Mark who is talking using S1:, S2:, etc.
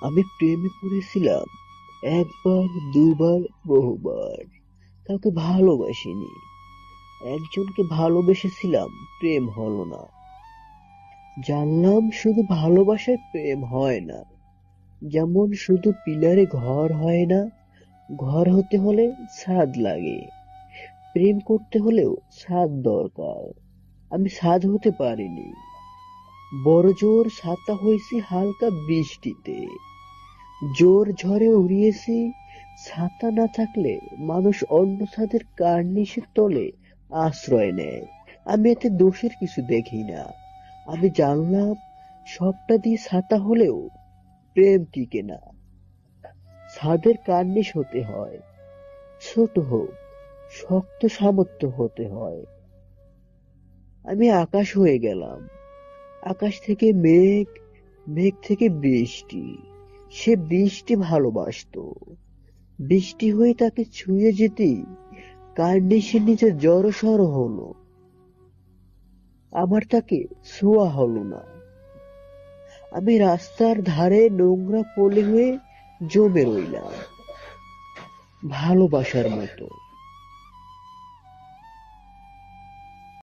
S1: আমি প্রেমে পড়েছিলাম একবার, দুবার, বহুবার। কাউকে ভালোবাসিনি। একজনকে ভালোবেসেছিলাম, প্রেম হলো না। জানলাম শুধু ভালোবাসায় প্রেম হয় না। যেমন শুধু পিলারে ঘর হয় না, ঘর হতে হলে ছাদ লাগে। প্রেম করতে হলেও ছাদ দরকার। আমি ছাদ হতে পারিনি। বড় জোর ছাতা হয়েছি হালকা বৃষ্টিতে। জোর ঝড়ে উড়িয়েছি ছাতা না থাকলে মানুষ অন্য ছাদের কার্নিশের তলে আশ্রয় নেয়। আমি এতে দোষের কিছু দেখি না। আমি জানলাম, সবটা দিয়ে ছাতা হলেও প্রেম টিকে না ছাদের কার্নিশ হতে হয়, ছোট হোক, শক্ত সামর্থ্য হতে হয়। আমি আকাশ হয়ে গেলাম। আকাশ থেকে মেঘ মেঘ থেকে বৃষ্টি। সে বৃষ্টি ভালোবাসত। বৃষ্টি হয়ে তাকে ছুঁয়ে যেতেই কার্নিশের নিচে জড়সড় হলো। আমার তাকে ছোঁয়া হলো না। আমি রাস্তার ধারে নোংরা পলি হয়ে জমে রইলাম, ভালোবাসার মতো।